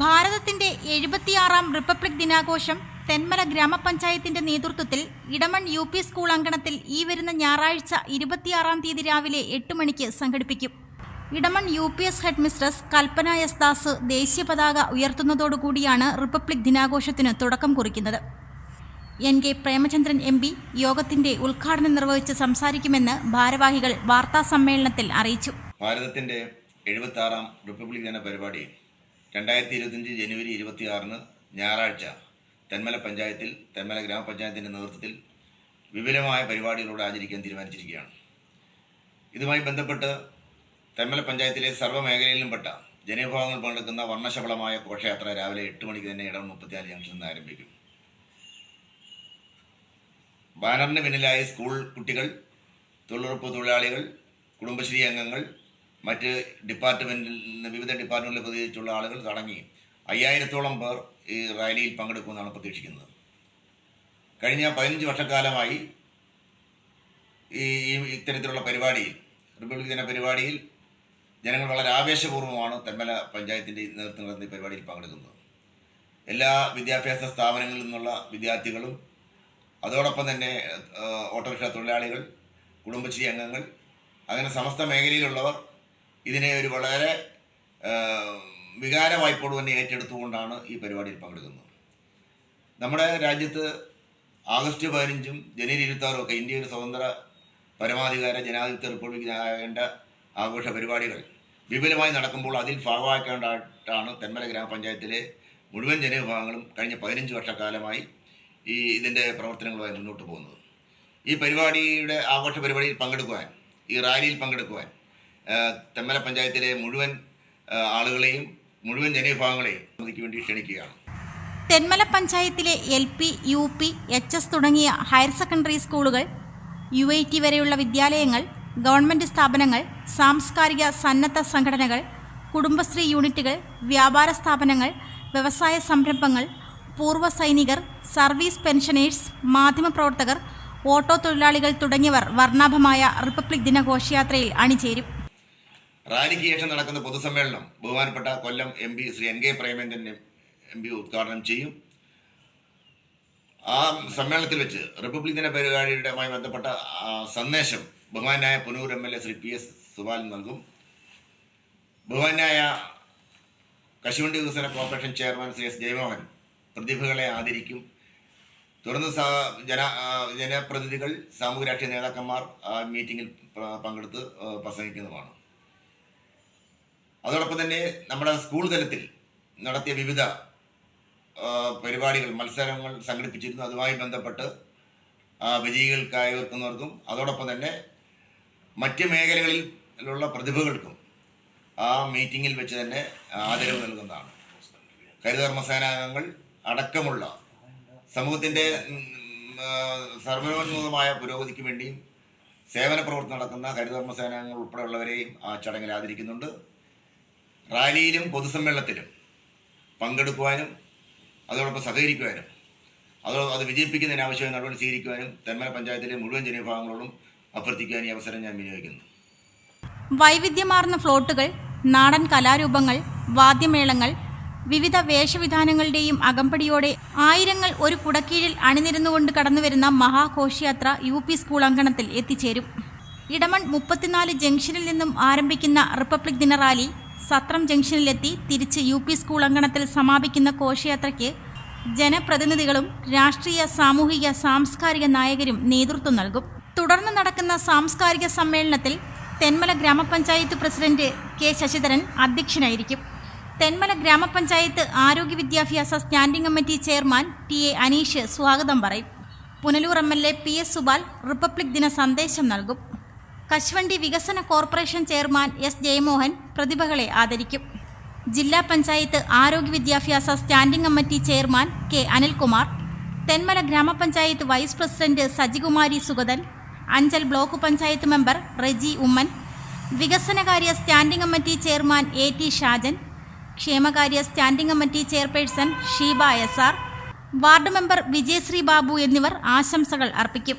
ഭാരതത്തിന്റെ എഴുപത്തിയാറാം റിപ്പബ്ലിക് ദിനാഘോഷം തെന്മല ഗ്രാമപഞ്ചായത്തിന്റെ നേതൃത്വത്തിൽ ഇടമൺ യു പി സ്കൂൾ അങ്കണത്തിൽ ഈ വരുന്ന ഞായറാഴ്ച ഇരുപത്തിയാറാം തീയതി രാവിലെ എട്ട് മണിക്ക് സംഘടിപ്പിക്കും. Edamon U P S headmistress Kalpana S Das ദേശീയ പതാക ഉയർത്തുന്നതോടുകൂടിയാണ് റിപ്പബ്ലിക് ദിനാഘോഷത്തിന് തുടക്കം കുറിക്കുന്നത്. N K Premachandran M P യോഗത്തിന്റെ ഉദ്ഘാടനം നിർവഹിച്ച് സംസാരിക്കുമെന്ന് ഭാരവാഹികൾ വാർത്താ സമ്മേളനത്തിൽ അറിയിച്ചു. ഭാരതത്തിന്റെ എഴുപത്തി ആറാം റിപ്പബ്ലിക് ദിന പരിപാടി രണ്ടായിരത്തി ഇരുപത്തിയഞ്ച് ജനുവരി ഇരുപത്തിയാറിന് ഞായറാഴ്ച തെന്മല പഞ്ചായത്തിൽ തെന്മല ഗ്രാമപഞ്ചായത്തിന്റെ നേതൃത്വത്തിൽ വിപുലമായ പരിപാടികളോട് ആചരിക്കാൻ തീരുമാനിച്ചിരിക്കുകയാണ്. ഇതുമായി ബന്ധപ്പെട്ട് തെന്മല പഞ്ചായത്തിലെ സർവ മേഖലയിലും പെട്ട ജനവിഭാഗങ്ങൾ പങ്കെടുക്കുന്ന വർണശബളമായ ഘോഷയാത്ര രാവിലെ എട്ട് മണിക്ക് തന്നെ ഇടം മുപ്പത്തിനാല് ജംഗ്ഷനിൽ നിന്ന് ആരംഭിക്കും. ബാനറിന് പിന്നിലായി സ്കൂൾ കുട്ടികൾ തൊഴിലുറപ്പ് തൊഴിലാളികൾ കുടുംബശ്രീ അംഗങ്ങൾ മറ്റ് ഡിപ്പാർട്ട്മെന്റിൽ നിന്ന് വിവിധ ഡിപ്പാർട്ട്മെന്റിൽ പ്രതികരിച്ചുള്ള ആളുകൾ തുടങ്ങി. അയ്യായിരത്തോളം പേർ ഈ റാലിയിൽ പങ്കെടുക്കുമെന്നാണ് പ്രതീക്ഷിക്കുന്നത്. കഴിഞ്ഞ പതിനഞ്ച് വർഷക്കാലമായി ഈ ഇത്തരത്തിലുള്ള പരിപാടിയിൽ റിപ്പബ്ലിക് ദിന പരിപാടിയിൽ ജനങ്ങൾ വളരെ ആവേശപൂർവമാണ് തെന്മല പഞ്ചായത്തിന്റെ നേതൃത്വം നടന്ന ഈ പരിപാടിയിൽ പങ്കെടുക്കുന്നത്. എല്ലാ വിദ്യാഭ്യാസ സ്ഥാപനങ്ങളിൽ നിന്നുള്ള വിദ്യാർത്ഥികളും അതോടൊപ്പം തന്നെ ഓട്ടോറിക്ഷ തൊഴിലാളികൾ കുടുംബശ്രീ അംഗങ്ങൾ അങ്ങനെ സമസ്ത മേഖലയിലുള്ളവർ ഇതിനെ ഒരു വളരെ വികാര വായ്പോട് തന്നെ ഏറ്റെടുത്തുകൊണ്ടാണ് ഈ പരിപാടിയിൽ പങ്കെടുക്കുന്നത്. നമ്മുടെ രാജ്യത്ത് ആഗസ്റ്റ് പതിനഞ്ചും ജനുവരി ഇരുപത്താറും ഒക്കെ ഇന്ത്യയുടെ സ്വതന്ത്ര പരമാധികാര ജനാധിപത്യ റിപ്പബ്ലിക് ആകേണ്ട ആഘോഷ പരിപാടികൾ വിപുലമായി നടക്കുമ്പോൾ അതിൽ ഭാഗമാക്കേണ്ടതായിട്ടാണ് തെന്മല ഗ്രാമപഞ്ചായത്തിലെ മുഴുവൻ ജനവിഭാഗങ്ങളും കഴിഞ്ഞ പതിനഞ്ച് വർഷക്കാലമായി ഈ ഇതിന്റെ പ്രവർത്തനങ്ങളുമായി മുന്നോട്ട് പോകുന്നത്. ഈ പരിപാടിയുടെ ആഘോഷ പരിപാടിയിൽ പങ്കെടുക്കുവാൻ ഈ റാലിയിൽ പങ്കെടുക്കുവാൻ ആ, തെന്മല പഞ്ചായത്തിലെ മുഴുവൻ ആളുകളെയും മുഴുവൻ ജനവിഭാഗങ്ങളെയും ഇതിക്ക് വേണ്ടി ക്ഷണിക്കുകയാണ്. തെന്മല പഞ്ചായത്തിലെ L P U P H S തുടങ്ങിയ ഹയർ സെക്കൻഡറി സ്കൂളുകൾ യു ഐ ടി വരെയുള്ള വിദ്യാലയങ്ങൾ ഗവൺമെന്റ് സ്ഥാപനങ്ങൾ സാംസ്കാരിക സന്നദ്ധ സംഘടനകൾ കുടുംബശ്രീ യൂണിറ്റുകൾ വ്യാപാര സ്ഥാപനങ്ങൾ വ്യവസായ സംരംഭങ്ങൾ പൂർവ സൈനികർ സർവീസ് പെൻഷനേഴ്സ് മാധ്യമപ്രവർത്തകർ ഓട്ടോ തൊഴിലാളികൾ തുടങ്ങിയവർ വർണാഭമായ റിപ്പബ്ലിക് ദിന ഘോഷയാത്രയിൽ അണിചേരും. റാലിക്ക് ശേഷം നടക്കുന്ന പൊതുസമ്മേളനം ബഹുമാനപ്പെട്ട Kollam M P Shri N K Premendran M P ഉദ്ഘാടനം ചെയ്യും. ആ സമ്മേളനത്തിൽ വെച്ച് റിപ്പബ്ലിക് ദിന പരിപാടിയുമായി ബന്ധപ്പെട്ട സന്ദേശം ബഹുമാനായ Punoor M L A Shri P S Subal നൽകും. ബഹുമാനായ കശുവണ്ടി വികസന corporation chairman Shri S Jayamohan പ്രതിഭകളെ ആദരിക്കും. തുടർന്ന് ജന ജനപ്രതിനിധികൾ സാമൂഹ്യ രാഷ്ട്രീയ നേതാക്കന്മാർ ആ മീറ്റിങ്ങിൽ പങ്കെടുത്ത് പ്രസംഗിക്കുന്നതുമാണ്. അതോടൊപ്പം തന്നെ നമ്മുടെ സ്കൂൾ തലത്തിൽ നടത്തിയ വിവിധ പരിപാടികൾ മത്സരങ്ങൾ സംഘടിപ്പിച്ചിരുന്നു. അതുമായി ബന്ധപ്പെട്ട് ആ, വിജയികൾ കൈവർക്കുന്നവർക്കും അതോടൊപ്പം തന്നെ മറ്റ് മേഖലകളിലുള്ള പ്രതിഭകൾക്കും ആ മീറ്റിങ്ങിൽ വെച്ച് തന്നെ ആദരവ് നൽകുന്നതാണ്. ഹരിതകർമ്മസേനാംഗങ്ങൾ അടക്കമുള്ള സമൂഹത്തിന്റെ സർവോന്മുഖമായ പുരോഗതിക്ക് വേണ്ടിയും സേവന പ്രവർത്തനം നടക്കുന്ന ഹരിതകർമ്മസേനാംഗങ്ങൾ ഉൾപ്പെടെയുള്ളവരെയും ആ ചടങ്ങിൽ ആദരിക്കുന്നുണ്ട്. റാലിയിലും പൊതുസമ്മേളനത്തിലും പങ്കെടുക്കുവാനും അതോടൊപ്പം സഹകരിക്കുവാനും അതോടൊപ്പം അത് വിജയിപ്പിക്കുന്നതിന് ആവശ്യമായ നടപടി സ്വീകരിക്കുവാനും തെന്മല പഞ്ചായത്തിലെ മുഴുവൻ ജനവിഭാഗങ്ങളോടും അഭ്യർത്ഥിക്കുവാൻ ഈ അവസരം ഞാൻ വിനിയോഗിക്കുന്നു. വൈവിധ്യമാർന്ന ഫ്ലോട്ടുകൾ നാടൻ കലാരൂപങ്ങൾ വാദ്യമേളങ്ങൾ വിവിധ വേഷവിധാനങ്ങളുടെയും അകമ്പടിയോടെ ആയിരങ്ങൾ ഒരു കുടക്കീഴിൽ അണിനിരന്നുകൊണ്ട് കടന്നുവരുന്ന മഹാഘോഷയാത്ര യു പി സ്കൂൾ അങ്കണത്തിൽ എത്തിച്ചേരും. ഇടമൺ മുപ്പത്തിനാല് ജംഗ്ഷനിൽ നിന്നും ആരംഭിക്കുന്ന റിപ്പബ്ലിക് ദിന റാലി സത്രം ജംഗ്ഷനിലെത്തി തിരിച്ച് യു പി സ്കൂൾ അങ്കണത്തിൽ സമാപിക്കുന്ന ഘോഷയാത്രയ്ക്ക് ജനപ്രതിനിധികളും രാഷ്ട്രീയ സാമൂഹിക സാംസ്കാരിക നായകരും നേതൃത്വം നൽകും. തുടർന്ന് നടക്കുന്ന സാംസ്കാരിക സമ്മേളനത്തിൽ തെന്മല ഗ്രാമപഞ്ചായത്ത് പ്രസിഡന്റ് കെ ശശിധരൻ അധ്യക്ഷനായിരിക്കും. തെന്മല ഗ്രാമപഞ്ചായത്ത് ആരോഗ്യ വിദ്യാഭ്യാസ standing committee chairman T A Aneesh സ്വാഗതം പറയും. Punalur M L A P S Subal republic ദിന സന്ദേശം നൽകും. കശുവണ്ടി വികസന കോർപ്പറേഷൻ ചെയർമാൻ എസ് ജയമോഹൻ പ്രതിഭകളെ ആദരിക്കും. ജില്ലാ പഞ്ചായത്ത് ആരോഗ്യ വിദ്യാഭ്യാസ standing committee chairman K Anilkumar Thenmala ഗ്രാമപഞ്ചായത്ത് vice president Sajikumari Sugathan Anchal block panchayat member Reji Oommen വികസനകാര്യ standing committee chairman A T Shajan ക്ഷേമകാര്യ standing committee chairperson Sheeba S R ward member Vijayasree Babu എന്നിവർ ആശംസകൾ അർപ്പിക്കും.